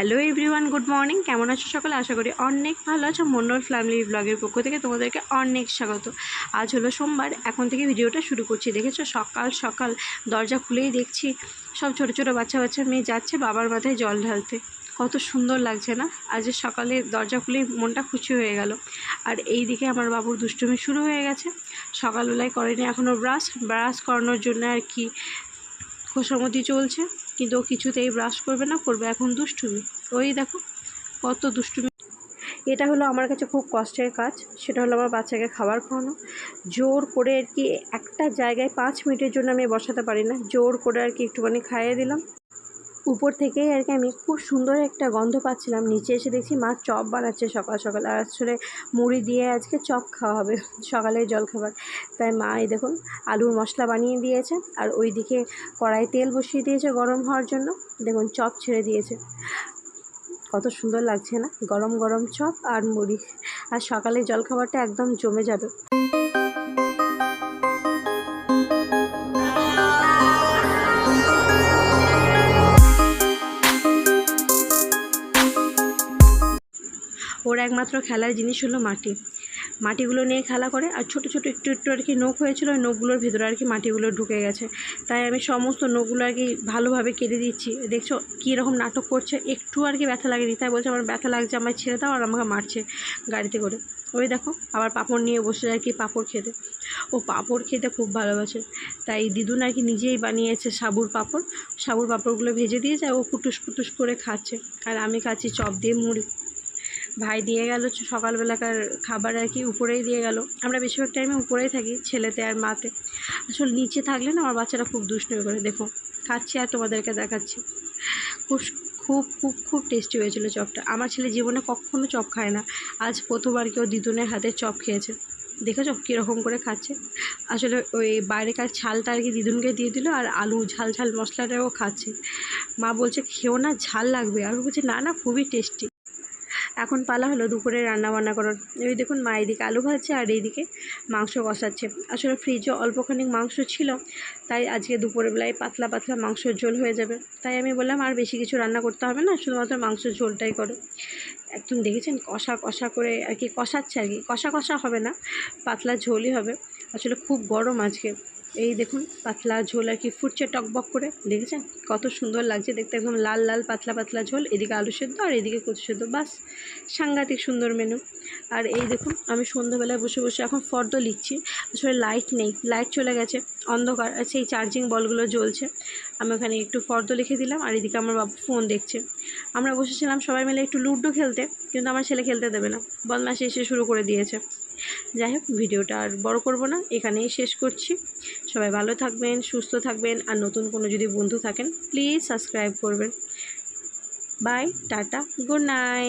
Hello everyone, good morning. কেমন আছো সকালে? আশা করি অনেক ভালো আছো। মন্ডল ফ্যামিলি ব্লগের পক্ষ থেকে তোমাদেরকে অনেক স্বাগত। আজ হলো সোমবার, এখন থেকে ভিডিওটা শুরু করছি। দেখেছ? সকাল সকাল দরজা খুলেই দেখছি। সব ছোটো ছোটো বাচ্চা বাচ্চা মেয়ে যাচ্ছে বাবার মাথায় জল ঢালতে। কত সুন্দর লাগছে না? আজ সকালে দরজা খুলেই মনটা খুশি হয়ে গেল। আর এই দিকে আমার বাবুর দুষ্টুমি শুরু হয়ে গেছে। সকালবেলায় করেনি এখনও ব্রাশ। ব্রাশ করানোর জন্য আর কি খোসামতি চলছে। কিন্তু ও কিছুতেই ব্রাশ করবে না, করবে এখন দুষ্টুমি। ওই দেখো, কত দুষ্টুমি। এটা হলো আমার কাছে খুব কষ্টের কাজ, সেটা হলো আমার বাচ্চাকে খাবার খাওয়ানো। জোর করে আর কি একটা জায়গায় পাঁচ মিনিটের জন্য আমি বসাতে পারি না, জোর করে আর কি একটুখানি খাইয়ে দিলাম। উপর থেকেই আর কি আমি খুব সুন্দর একটা গন্ধ পাচ্ছিলাম। নিচে এসে দেখছি মা চপ বানাচ্ছে সকাল সকাল। আর আসলে মুড়ি দিয়ে আজকে চপ খাওয়া হবে, সকালের জলখাবার। তাই মা, এই দেখুন, আলুর মশলা বানিয়ে দিয়েছে আর ওই দিকে কড়াই তেল বসিয়ে দিয়েছে গরম হওয়ার জন্য। দেখুন, চপ ছেড়ে দিয়েছে। কত সুন্দর লাগছে না? গরম গরম চপ আর মুড়ি। আর সকালে জলখাবারটা একদম জমে যাবে। ওর একমাত্র খেলার জিনিস হলো মাটি। মাটিগুলো নিয়ে খেলা করে আর ছোটো ছোটো একটু একটু আর কি নখ হয়েছিল, ওই নখগুলোর ভেতরে আর কি মাটিগুলো ঢুকে গেছে। তাই আমি সমস্ত নখগুলো আর কি ভালোভাবে কেটে দিচ্ছি। দেখছ কীরকম নাটক করছে, একটু আর কি ব্যথা লাগেনি। তাই বলছে আমার ব্যথা লাগছে আমার ছেড়ে দাও আর আমাকে মারছে গাড়িতে করে। ওই দেখো আবার পাঁপড় নিয়ে বসে আর কি পাঁপড় খেতে। ও পাঁপড় খেতে খুব ভালোবাসে। তাই দিদুন আর কি নিজেই বানিয়েছে সাবুর পাঁপড়। সাবুর পাঁপড়গুলো ভেজে দিয়ে যায় ও কুটুস কুটুস করে খাচ্ছে। আর আমি খাচ্ছি চপ দিয়ে মুড়ি। ভাই দিয়ে গেল সকালবেলাকার খাবার আর কি উপরেই দিয়ে গেল। আমরা বেশিরভাগ টাইমে উপরেই থাকি, ছেলেতে আর মাতে। আসলে নিচে থাকলে না আমার বাচ্চারা খুব দুষ্টুমি করে। দেখো, খাচ্ছি আর তোমাদেরকে দেখাচ্ছি। খুব খুব খুব খুব টেস্টি হয়েছিল চপটা। আমার ছেলে জীবনে কখনো চপ খায় না। আজ প্রথমবার কেউ দিদুনের হাতে চপ খেয়েছে। দেখেছ কীরকম করে খাচ্ছে? আসলে ওই বাইরেকার ছালটা আর কি দিদুনকে দিয়ে দিল আর আলু ঝাল ঝাল মশলাটাও খাচ্ছে। মা বলছে, খেও না, ঝাল লাগবে। আর বলছে, না না, খুবই টেস্টি এখন পালা হলো দুপুরে রান্না বান্না করার। ওই দেখুন মা, এদিকে আলু ভাজছে আর এইদিকে মাংস কষাচ্ছে। আসলে ফ্রিজে অল্পখানিক মাংস ছিল, তাই আজকে দুপুরের বেলায় পাতলা পাতলা মাংসের ঝোল হয়ে যাবে। তাই আমি বললাম, আর বেশি কিছু রান্না করতে হবে না, শুধুমাত্র মাংসের ঝোলটাই করো। একদম দেখেছেন কষা কষা করে আর কি কষাচ্ছে আর কি। কষা কষা হবে না, পাতলা ঝোলই হবে। আসলে খুব গরম আজকে। এই দেখুন, পাতলা ঝোল আর কি ফুটছে টকবক করে, দেখেছেন? কত সুন্দর লাগছে দেখতে, একদম লাল লাল, পাতলা পাতলা ঝোল, এদিকে আলু সেদ্ধ আর এদিকে কচু সেদ্ধ, বাস। সাংঘাতিক সুন্দর মেনু আর এই দেখুন, আমি সন্ধ্যাবেলায় বসে বসে এখন ফর্দ লিখছি। আসলে লাইট নেই লাইট চলে গেছে, অন্ধকার সেই চার্জিং বলগুলো জ্বলছে। আমি ওখানে একটু ফর্দ লিখে দিলাম, আর এদিকে আমার বাবু ফোন দেখছে। আমরা বসেছিলাম সবাই মিলে একটু লুডো খেলতে, কিন্তু আমার ছেলে খেলতে দেবে না। বদমাসি এসে শুরু করে দিয়েছে। যাই হোক, ভিডিওটা আর বড় করব না, এখানেই শেষ করছি। সবাই ভালো থাকবেন, সুস্থ থাকবেন, আর নতুন কোনো যদি বন্ধু থাকেন প্লিজ সাবস্ক্রাইব করবেন। Bye tata good night